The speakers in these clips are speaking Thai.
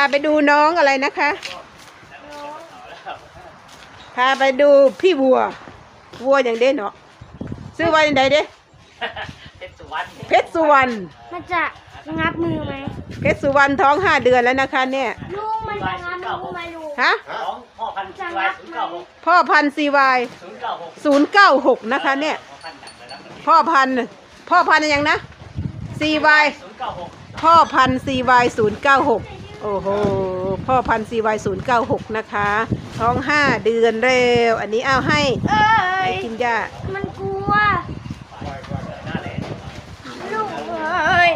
าไปดูน้องอะไรนะคะ พาไปดูพี่วัว วัวอย่างเด่นเนาะซื้อไว้ยังไงเด้เพชรสุวรรณเพชรสุวรรณมันจะงับมือไหมเพชรสุวรรณท้องห้าเดือนแล้วนะคะ เนี่ยลุงมันจะงับมือไหมลูกฮะพ่อพันซีวายาหพ่อพันซีวายศูนย์เก้าหกนะคะ เนี่ย พ่อพันพ่อพันยังอะไรยังนะซีวายศูนย์เก้าหกพ่อพันธุ์ CY 096 โอ้โห พ่อพันธุ์ซีวายศูนย์เก้าหกนะคะ ท้องห้าเดือนเร็ว อันนี้เอาให้เอ้ให้ย กินยามันกลัวหน้าแหลมลุงเอ้ย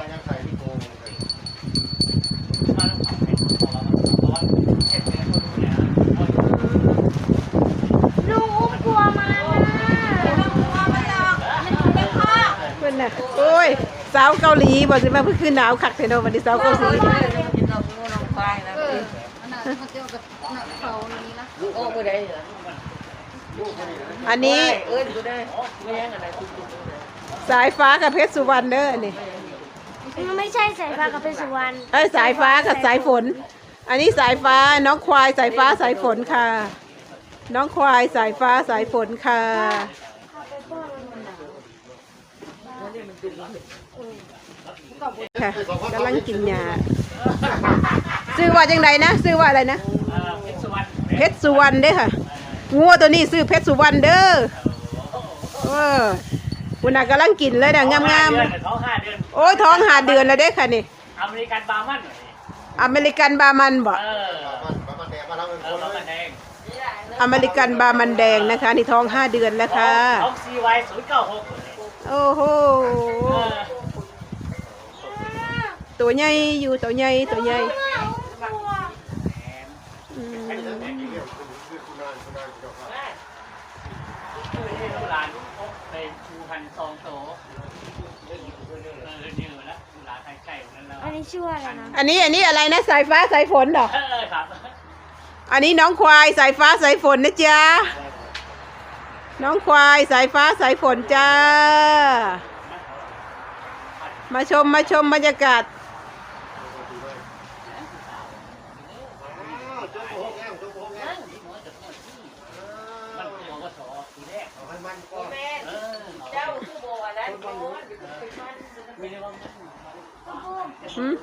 มาแล้วของเพชรของเราร้อนเพชรเนี่ยคนดูเนี่ยลุงอุ้มกลัวมันนะเพื่อนน่ะ โอ้ย สาวเกาหลีบอกสิมาเพิ่งขึ้นหนาวคักเทโนวันนี้สาวเกาหลี โอ้มือใดเหรออันนี้เอ้ยกูได้ไม่ยังอะไรกูกูได้สายฟ้ากับเพชรสุวรรณเด้ออันนี้มันไม่ใช่สายฟ้ากับเป็นสุวรรณเอ้ยสายฟ้ากับสายฝน อันนี้สายฟ้าน้องควายสายฟ้าสายฝนค่ะ น้องควายสายฟ้าสายฝนค่ะค่ะกำลังกินยา ซื้อว่าจังไดนะ ซื้อว่าอะไรนะอ่าเพชรสุวรรณเพชรสุวรรณเด้อค่ะงัวตัวนี้ซื้อเพชรสุวรรณเด้อเออคุณน่ะกำลังกินเลยนะงามท้องห้เดือนท้องห้าเดือนๆโอ้ยท้องหาเดือนแล้วเด้อค่ะนี่อเมริกันบาร์มันเหรอนี่อเมริกันบามันบ่เออเออเรากันเองอเมริกันบามันแดงนะคะนี่ท้องห้าเดือนแล้วค่ะท้องซีวายศูนย์เก้าหกโอ้โหตัวใหญ่อยู่ตัวใหญ่ตัวใหญ่ อืมหลานเป็นชูพันซองโตเออเนี่ยแล้วหลานใกล้ๆนั่นแล้วอันนี้ชื่ออะไรนะ อันนี้อันนี้อะไรนะสายฟ้าสายฝนเหรอ เออครับอันนี้น้องควายสายฟ้าสายฝนนะจ๊ะ น้องควายสายฟ้าสายฝนจ้า มาชมมาชมบรรยากาศ มันตัวก็สอทีแรกเออ เจ้าคือบอกว่านั้น มีเรื่ อืม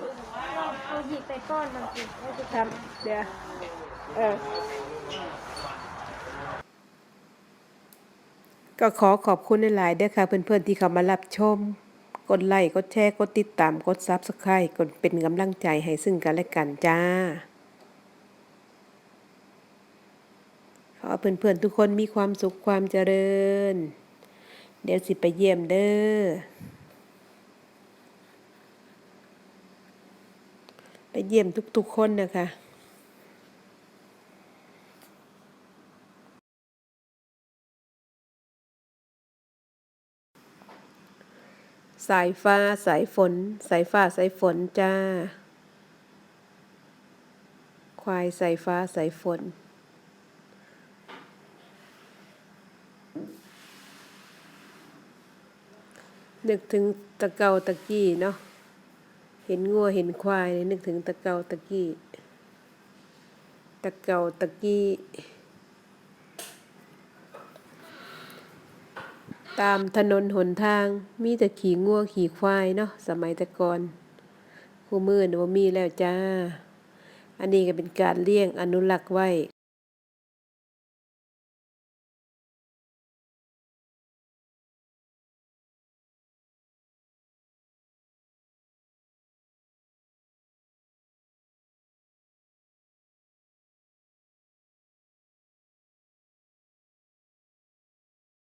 เอาหยิบไปป้อนมันกินแล้วจะทำเดี๋ยว เออ ก็ขอขอบคุณหลายๆเด้อค่ะ เพื่อนๆที่เข้ามารับชม กดไลค์ กดแชร์ กดติดตาม กดซับสไครต์กดเป็นกำลังใจให้ซึ่งกันและกันจ้า ขอเพื่อนๆทุกคนมีความสุขความเจริญ เดี๋ยวสิไปเยี่ยมเด้อ ไปเยี่ยมทุกๆคนนะคะสายฟ้าสายฝน สายฟ้าสายฝนจ้า ควายสายฟ้าสายฝน นึกถึงตะเกาตะกี้เนาะ เห็นงัวเห็นควายนึกถึงตะเกาตะกี้ ตะเกาตะกี้ ตามถนนหนทางมีแต่ขี่งัวขี่ควายเนาะสมัยต่ก่อนคู่มือเนี่ยบ่มีแล้วจ้า อันนี้ก็เป็นการเลี้ยงอนุรักษ์ไว้